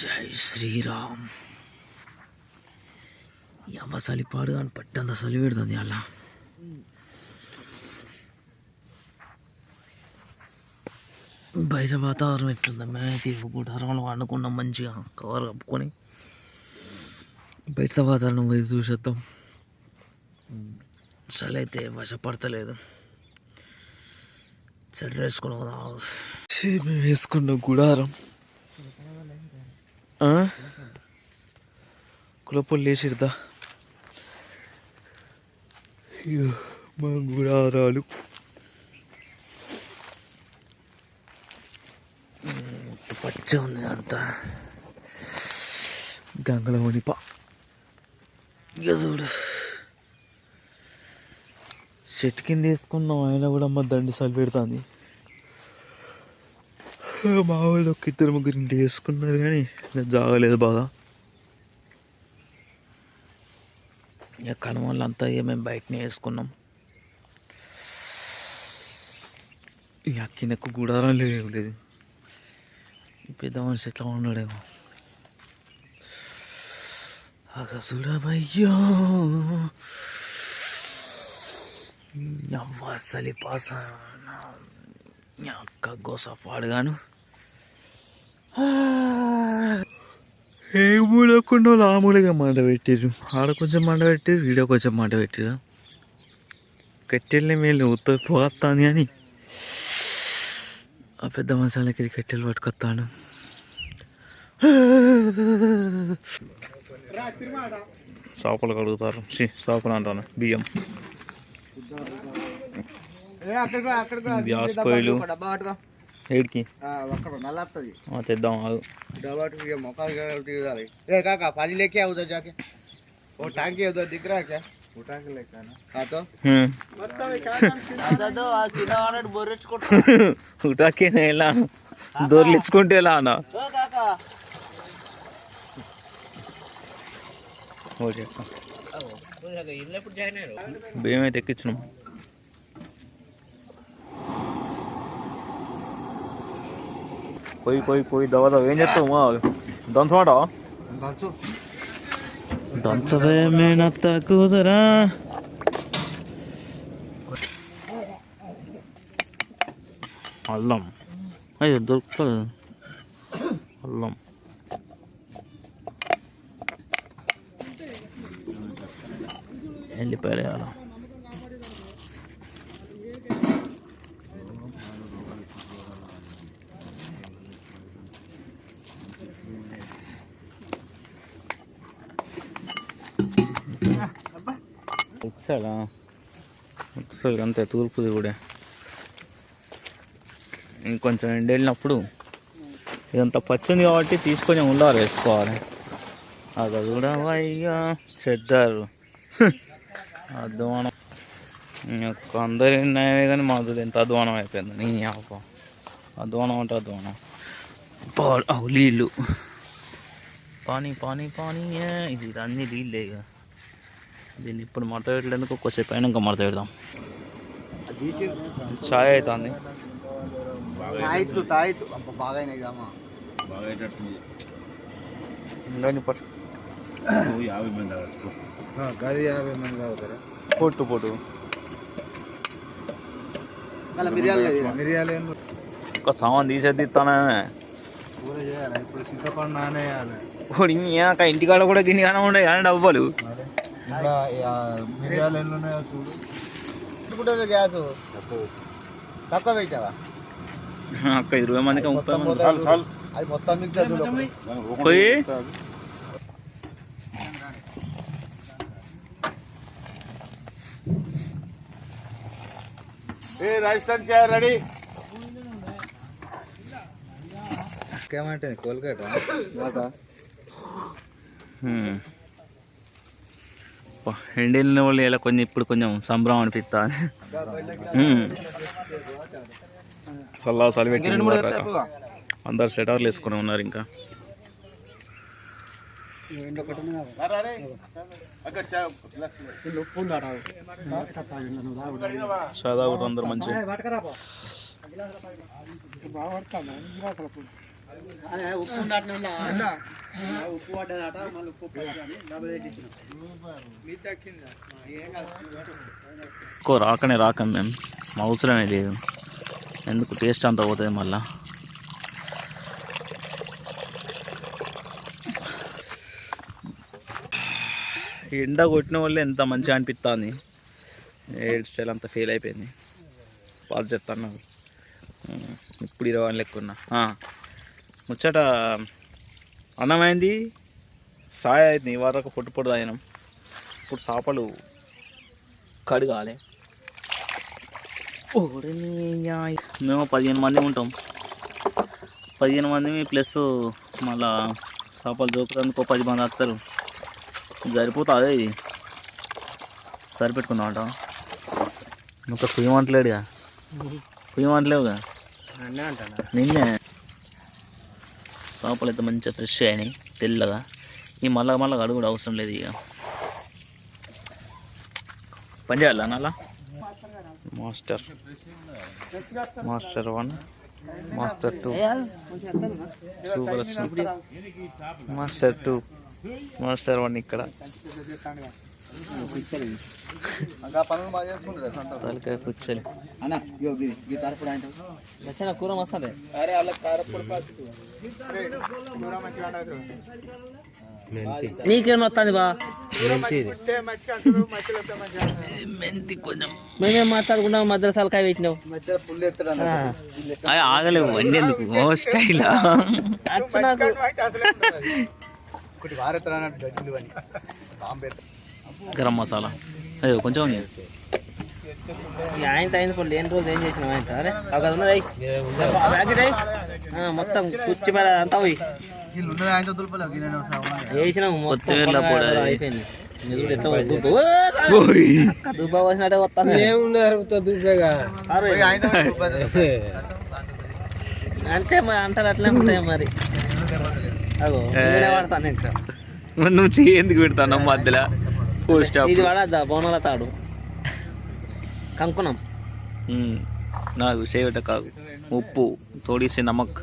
జై శ్రీరామ్. అవ్వ చలిపాడు కానీ పట్టంత చలి పెడుతుంది అలా. బయట వాతావరణం ఎట్లుందా? మేమైతే గుడారంలో వండుకున్నాం మంచిగా. కవర్ కప్పుకొని బయట వాతావరణం పోయి చూసేద్దాం. చలి అయితే వశపడతలేదు. చెడ్డ వేసుకుని మేము వేసుకున్న గుడారం. కులపొల్లి వేసిడదా మా గుడారాలు పచ్చ ఉంది అంతా. గంగల వనిప చూడు. చెట్టు కింద వేసుకున్నాం ఆయన కూడా మా దండి సలి పెడుతుంది. మా వాళ్ళు ఒక ఇద్దరు ముగ్గురు ఇంటి వేసుకున్నారు కానీ జాగలేదు బాగా. ఇక కనుమలంతా ఇక మేము బయటనే వేసుకున్నాం. ఇక కిందకు గుడారం లేదు లేదు. పెద్ద మనిషి ఎట్లా ఉన్నాడేమో. అగ అవ్వ సలిపాస అక్క గోస పాడుగాను ఏ మూలకుండా ఆ మూలగా మంట పెట్టిర్రు. ఆడ కొంచెం మంట పెట్టిర్రు వీడియో కొంచెం మంట పెట్టిర్రు. కట్టెల్ని మేలు ఉత్త పోతాను అని ఆ పెద్ద మనుషులకి కట్టెలు పట్టుకొస్తాను చేపలు కడుగుతారు. చేపలు అంటాను బియ్యం. గ్యాస్ పొయ్యిలు. ఏడికి అక్కడ నల్ల వస్తుంది ఆ, తెద్దాం ఆగు డబాటు ఇక మొక్కలు తీరాలి రే కాక పని లేకే అవుతా జాకే ఓ టాంకీ అవుతా దిగ్గరా క్యా ఓ టాంకీ లెక్క కాతో హ్మ్. ఉటాకేనా ఎలా దొర్లించుకుంటే ఎలా అన్న ఓకే బియ్యం అయితే ఎక్కించినాం పోయి పోయి పోయి దవ దవ. ఏం చెప్తావు దంచమాట దంచు. దంచవే మేనత్త కూతురా. అల్లం. అయ్యో దొరకలేదు. అల్లం. వెళ్ళిపోయాడు అలా సరే ఒకసారి అంతే తూర్పుది కూడా ఇంకొంచెం ఎండెళ్ళినప్పుడు ఇదంతా పచ్చింది కాబట్టి తీసుకొని ఉండాలి వేసుకోవాలి అది కూడా అయ్యా చెద్దారు అధ్వానం అందరు ఎన్నయ్యే కానీ మాది ఎంత అధ్వానం అయిపోయింది నీ అవ్వ అధ్వానం అంటే అధ్వానం పాలు నీళ్ళు పానీ పానీ పానీ ఇది అన్ని నీళ్ళే ఇక దీన్ని ఇప్పుడు మడత పెట్టలేందుకు ఒక్కసేపు అయినా ఇంకా మడత పెడదాం. ఛాయ్ అవుతుంది పట్టు. పొట్టు ఒక సామాన్ తీసేది ఇస్తానే ఇప్పుడు ఇంటికాడ కూడా గిన్ని కానీ ఉండే కానీ డబ్బాలు. ఇంకా ఆ, మిరియాలు ఎన్ని ఉన్నాయో చూడు ఇప్పుడు గ్యాస్. తక్కువ పెట్టావా? అక్క ఇరవై మందికి ముప్పై మంది. అది మొత్తం మిక్స్ పోయి. ఏ రాజస్థాన్ చాయ్ రెడీ? ఏమంటే కోల్గేట్ ఎండెళ్ళిన వాళ్ళు ఇలా కొంచెం ఇప్పుడు కొంచెం సంబరం అనిపిస్తా. సల్లా పెట్టి అందరు సెటర్లు వేసుకుని ఉన్నారు ఇంకా. సదా కూడా అందరు మంచి ఉప్పు? ఉప్పు పడ్డదట మళ్ళీ ఉప్పు. ఎక్కువ రాకనే రాకం మేము మా అవసరమే లేదు. ఎందుకు? టేస్ట్ అంతా పోతుంది మళ్ళా. ఎండ కొట్టిన వల్ల ఎంత మంచిగా అనిపిస్తుంది హెయిర్ స్టైల్ అంతా ఫెయిల్ అయిపోయింది. పాలు చెప్తాను ఇప్పుడు ఇరవై లెక్కున్నా ఆ. ముచ్చట అన్నమైంది. సాయ అయింది వరకు పొట్టు పొట్టు తాగినాం. ఇప్పుడు చేపలు కడగాలి. మేము పదిహేను మంది ఉంటాం. పదిహేను మంది ప్లస్ మళ్ళా చేపలు దొరుకుతందుకు పది మంది వస్తారు. సరిపోతుంది ఇది. సరిపెట్టుకుందాం అంట ఇంకా అన్నీ అంటానా? నిన్నే. చేపలు అయితే మంచిగా ఫ్రెష్ అయినాయి. తెల్లగా. ఈ మళ్ళా మళ్ళా అడుగు కూడా అవసరం లేదు ఇక. పని చేయాలా నాలా master. Master one. Master two. Super. Master two. Master one ఇక్కడ. తలకాయ పుచ్చలి. అన్న కూర మసాలే. అరే అలా నీకేం వస్తుంది బా. మెంతి కొంచెం. మేమేం మాట్లాడుకున్నాం? మధ్య సలకాయ వేసినావు. ఆగలేవు అన్నీ ఎందుకు ఓ స్టైల్. అచ్చు నాకు గరం మసాలా. అయ్యో కొంచెం ఆయన అయిన ఇప్పుడు లేని రోజు ఏం చేసినావు ఆయన? అరే అక్కడ ఉన్నది ప్యాకెట్ అయ్యి మొత్తం కుర్చి పడ అంతా పోయి. వేసినాం మొత్తం. అయిపోయింది. దుబ్బ- పోసినట్టే వస్తాను. అంతే మరి అంటారు అట్లే ఉంటాయి మరి. అగో నేనే వాడతాను ఇంకా. మరి నువ్వు చెయ్యి ఎందుకు పెడతాను మధ్యలో ఇది వాడద్దా? బోనాల తాడు. కంకుణం నాకు చేయట కాదు. ఉప్పు తోడిసి నమక్.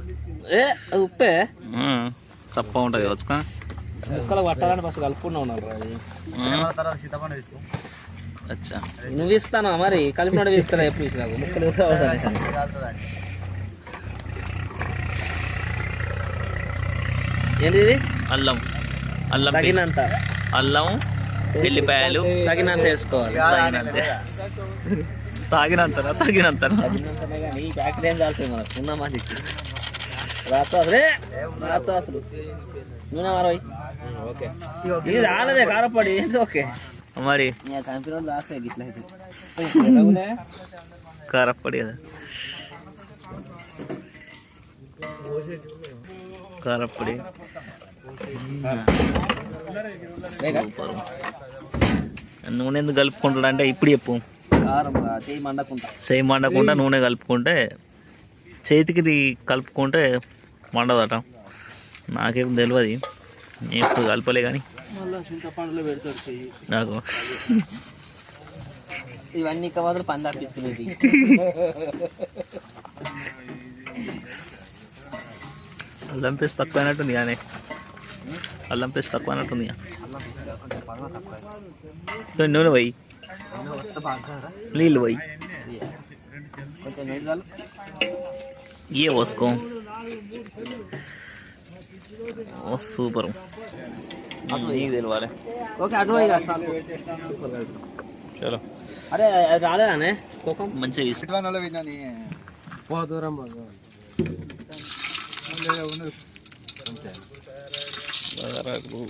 ఏ అది ఉప్పే? చప్ప ఉంటుంది వచ్చుకా ముక్కలు పట్టాలని ఫస్ట్ కలుపుకున్నా ఉన్నారు అచ్చా. నువ్వు ఇస్తానా మరి? కలిపినోడు ఇస్తాను ఎప్పుడు ఇచ్చినాకు ముక్కలు కూడా అల్లం. అల్లం. తగినంత. అల్లం ఎల్లిపాయలు తగినంత వేసుకోవాలి. తాగినంత తాగినంత. తగినంత తగినంతనే? కానీ ఈ ప్యాకెట్ ఏం చాలుతుంది మనకు ఉన్న మందికి నూనె మరవై. ఓకే. ఇది రాలేదే కారపడి ఓకే. మరి? కంపెనీ ఇట్లా అయితే కారప్పొడి కదా. కారప్పొడి. సూపర్. నూనె ఎందుకు కలుపుకుంటాడు అంటే ఇప్పుడు చెప్పు. చేయి మండకుండా నూనె కలుపుకుంటే చేతికి కలుపుకుంటే మండదట. నాకేం తెలియదు నేను ఎప్పుడు కలపలే కానీ. నాకు. ఇవన్నీ పని తప్పించుకునేది అల్లం పేస్ట్ తక్కువైనట్టుంది కానీ. అల్లం పేస్ట్ తక్కువైనట్టుంది కొంచెం నూనె పోయి నీళ్ళు పోయి కొంచెం నీళ్ళు చాలు ఏ పోసుకో ఓ సూపర్ నీకు తెలియాలి ఓకే అటు ఇక చాలు. చలో అరే అది రాలేదానే కోకం మంచిగా తీసు ఇటువైనా విన్నాను బగారాకు, చలిగా అవుతాను మ్మ్,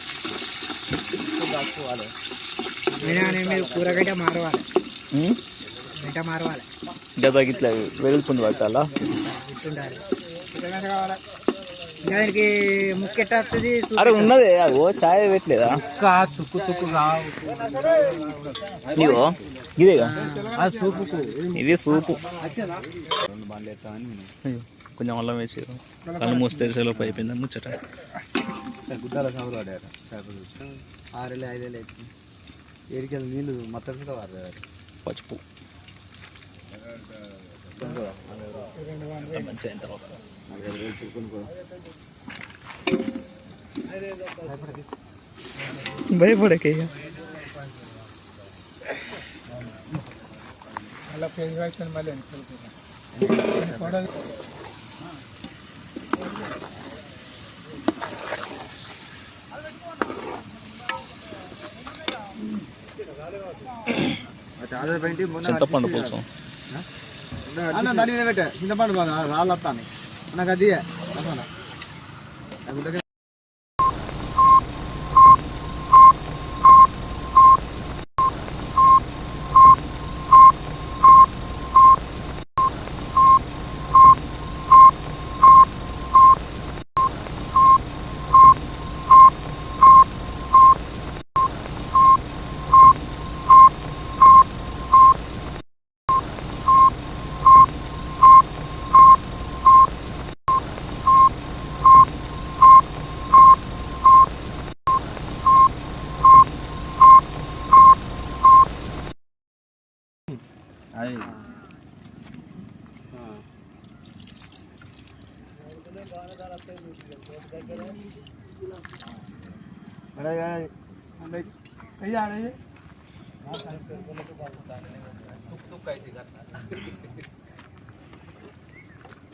మీరు కూరగడ్డ మారవాలి? గడ్డ మారవాలి. వెలుగుతుంది పట్టాలా ఇట్టుండాలి కావాలి? దానికి ముక్కెట్ట వస్తుంది? అరే ఉన్నదే. ఛాయ్ పెట్టలేదా? తుక్కు తుక్కు ఇదేగా ఆ సూపుకు ఇది సూపు. కొంచెం అల్లం వేసి కళ్ళు మూసి తెరిసేలోపు అయిపోయింది ముచ్చట. గుడ్డాల సాగులు ఆడారు. ఆరేళ్ళు ఐదేళ్ళు ఎత్తి ఏరికెళ్ళి నీళ్ళు మొత్తం కూడా వారు పసుపు మంచిగా అయిన తర్వాత భయపడకే చింతపండు పులుసు. అన్న దాని మీద పెట్టే. చింతపండు బాగా రాళ్ళు వస్తాను నాకు అది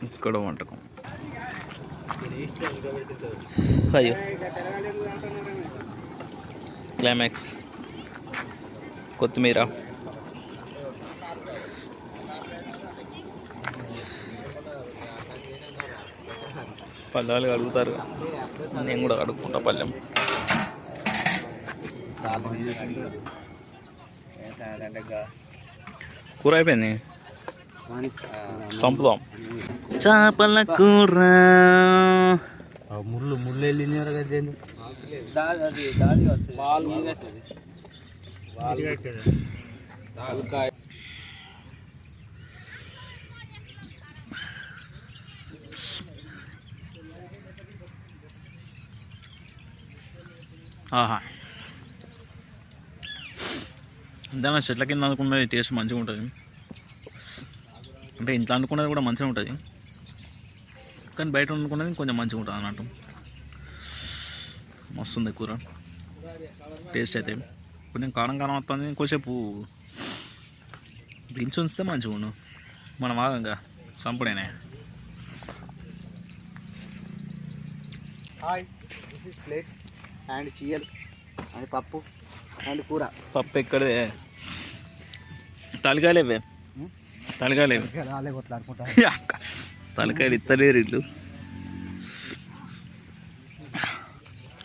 ఇక్కడ వంటకం. అయ్యో. క్లైమాక్స్ కొత్తిమీర. పల్లెలు అడుగుతారు నేను కూడా అడుగుకుంటా పల్లెం. కూర అయిపోయింది సంపుదాం. చేపల కూర. ముళ్ళు ముళ్ళు వెళ్ళినాయి కదా దాడి దాని చెట్ల కింద అనుకున్నది టేస్ట్ మంచిగా ఉంటుంది. అంటే ఇంట్లో అనుకున్నది కూడా మంచిగా ఉంటుంది. కానీ బయట అనుకున్నది కొంచెం మంచిగా ఉంటుంది అన్నట్టు. మస్తుంది కూర. టేస్ట్ అయితే. కొంచెం కారం కారం వస్తుంది కొంచెంసేపు దించి ఉంచితే మంచిగా ఉండు. మనం ఆగంగా సంపుడేనే. Hi this is plate and చీయల్ and pappu and kura. పప్పు ఎక్కడే తలకాయలేవే తలకాయలేవే తలకాయలు ఇత్తలేరు ఇల్లు.